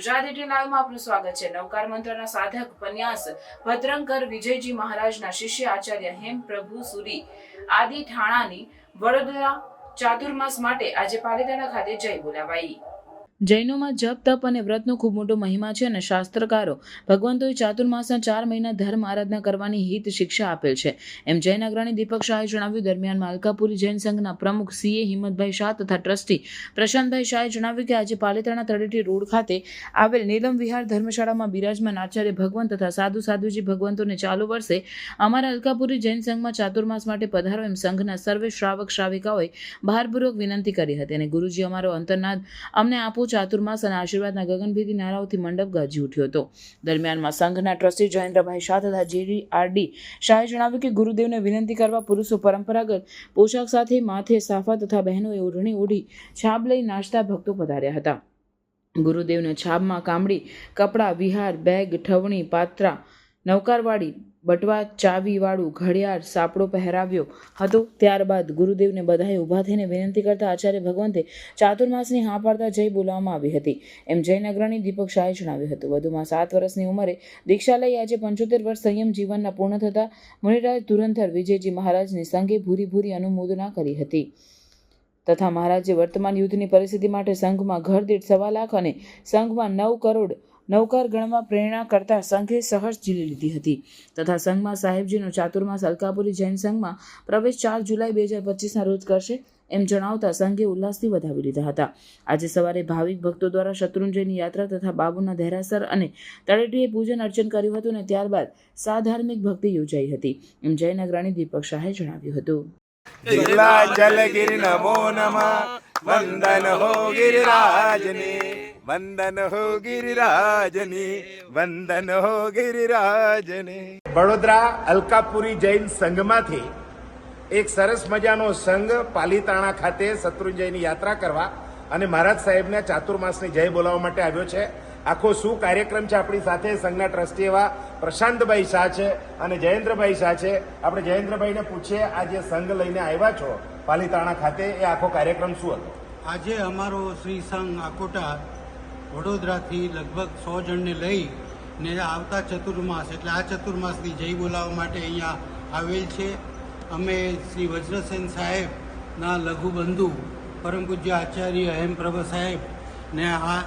Gujarat at લાઈવમાં આપનું સ્વાગત છે. નવકાર મંત્રના સાધક પન્યાસ ભદ્રંકર વિજયજી મહારાજના શિષ્ય આચાર્ય હેમ પ્રભુ સુરી આદિ ઠાણાની વડોદરા ચાતુર્માસ માટે આજે પાલિતાણા ખાતે જય બોલાવાઈ. જૈનોમાં જપ, તપ અને વ્રતનો ખૂબ મોટો મહિમા છે અને શાસ્ત્રકારો ભગવંતોએ ચાતુર્માસના ચાર મહિના ધર્મ આરાધના કરવાની હિત શિક્ષા આપેલ છે. એમ જૈન અગ્રણી દીપક શાહે જણાવ્યું, દરમિયાન માલકાપુરી જૈન સંઘના પ્રમુખ સીએ હિંમતભાઈ શાહ તથા ટ્રસ્ટી પ્રશાંતભાઈ શાહે જણાવ્યું કે આજે પાલીતાણા તળેટી રોડ ખાતે આવેલ નીલમ વિહાર ધર્મશાળામાં બિરાજમાન આચાર્ય ભગવંત તથા સાધુ સાધુજી ભગવંતોને ચાલુ વર્ષે અમારા અલકાપુરી જૈન સંઘમાં ચાતુર્માસ માટે પધારો એમ સંઘના સર્વે શ્રાવક શ્રાવિકાઓએ ભારપૂર્વક વિનંતી કરી હતી અને ગુરુજી અમારો અંતરનાદ અમને આપો ચાતુર્માસ અને આશીર્વાદના ગગનભેદી નારાઓથી મંડપ ગાજી ઉઠ્યો હતો. દરમિયાનમાં સંઘના ટ્રસ્ટી જયેન્દ્રભાઈ શાહ તથા જેડી આરડી શાહે જણાવ્યું કે ગુરુદેવને વિનંતી કરવા પુરુષો પરંપરાગત પોશાક સાથે માથે સાફા તથા બહેનોએ ઓઢણી ઓઢી છાબ લઈ નાચતા ભક્તો પધાર્યા હતા. ગુરુદેવને છાબમાં કામડી, કપડાં, વિહાર, બેગ, ઠવણી, પાત્રા નૌકારવાળી બટવા ચાવીવાળું ઘડિયાળ સાપડો પહેરાવ્યો હતો. ત્યારબાદ ગુરુદેવને બધાએ ઊભા થઈને વિનંતી કરતા આચાર્ય ભગવંતે ચાતુર્માસની હા પાડતા જય બોલાવવામાં આવી હતી. એમ જૈન અગ્રણી દીપક શાહે જણાવ્યું હતું. વધુમાં સાત વર્ષની ઉંમરે દીક્ષા લઈ આજે પંચોતેર વર્ષ સંયમ જીવનના પૂર્ણ થતા મુનિરાજ ધુરંધર વિજયજી મહારાજની સંઘે ભૂરી ભૂરી અનુમોદના કરી હતી. તથા મહારાજે વર્તમાન યુદ્ધની પરિસ્થિતિ માટે સંઘમાં ઘર દીઠ સવા લાખ અને સંઘમાં નવ કરોડ નૌકાર ગણમાં પ્રેરણા કરતા સંઘે સહર્ષ ઝીલી લીધી હતી. તથા સંઘમાં સાહેબજીનો ચાતુર્માસ અલકાપુરી જૈન સંઘમાં પ્રવેશ ચાર જુલાઈ બે હજાર પચીસના રોજ કરશે એમ જણાવતા સંઘે ઉલ્લાસથી વધાવી લીધા હતા. આજે સવારે ભાવિક ભક્તો દ્વારા શત્રુંજયની યાત્રા તથા બાબુના દેરાસર અને તળેટીએ પૂજન અર્ચન કર્યું હતું અને ત્યારબાદ સાધાર્મિક ભક્તિ યોજાઈ હતી. એમ જૈન અગ્રણી દીપક શાહે જણાવ્યું હતું. વંદન હો ગિરિરાજને વંદન હો ગિરિરાજને વંદન હો ગિરિરાજને વડોદરા અલકાપુરી જૈન સંઘમાંથી એક સરસ મજાનો સંઘ પાલીતાણા ખાતે શત્રુંજયની યાત્રા કરવા અને મહારાજ સાહેબને ચાતુર્માસની જય બોલાવવા માટે આવ્યો છે. આખો શું કાર્યક્રમ છે આપણી સાથે? સંઘના ટ્રસ્ટી એવા પ્રશાંતભાઈ શાહ છે અને જયેન્દ્રભાઈ શાહ છે. આપણે જયેન્દ્રભાઈને પૂછીએ, આ જે સંઘ લઈને આવ્યા છો પાલીતાણા ખાતે એ આખો કાર્યક્રમ શું હતો? આજે અમારો શ્રી સંઘ આકોટા વડોદરાથી લગભગ સો જણને લઈ ને આવતા ચતુર્માસ, એટલે આ ચતુર્માસની જય બોલાવવા માટે અહીંયા આવેલ છે. અમે શ્રી વજ્રસેન સાહેબના લઘુબંધુ પરમ પૂજ્ય આચાર્ય હેમપ્રભ સાહેબ ને આ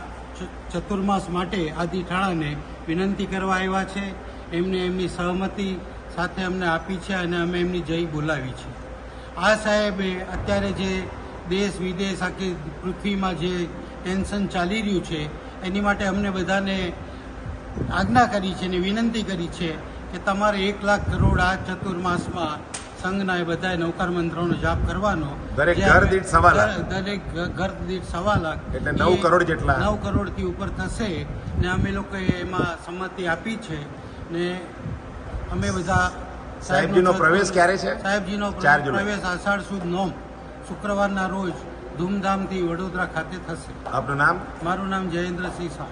ચતુર્માસ માટે આદિ ઠાણાને વિનંતી કરવા આવ્યા છે. એમને એમની સહમતિ સાથે અમને આપી છે અને અમે એમની જય બોલાવી છે. આ સાહેબે અત્યારે જે દેશ વિદેશ આખી પૃથ્વીમાં જે ટેન્શન ચાલી રહ્યું છે એની માટે અમને બધાને આજ્ઞા કરી છે અને વિનંતી કરી છે કે તમારે એક લાખ કરોડ આ ચતુર્માસમાં સંઘના એ બધા નૌકાર મંત્રોનો જાપ કરવાનો દરેક ઘર દીઠ સવા લાખ. દરેક ઘર દીઠ સવા લાખ એટલે નવ કરોડ જેટલા. નવ કરોડથી ઉપર થશે ને અમે લોકોએ એમાં સંમતિ આપી છે ને અમે બધા સાહેબજીનો પ્રવેશ ક્યારે છે? સાહેબજીનો પ્રવેશ આષાઢ સુદ નોમ શુક્રવારના રોજ ધૂમધામથી વડોદરા ખાતે થશે. આપનું નામ? મારું નામ જયેન્દ્રસિંહ શાહ.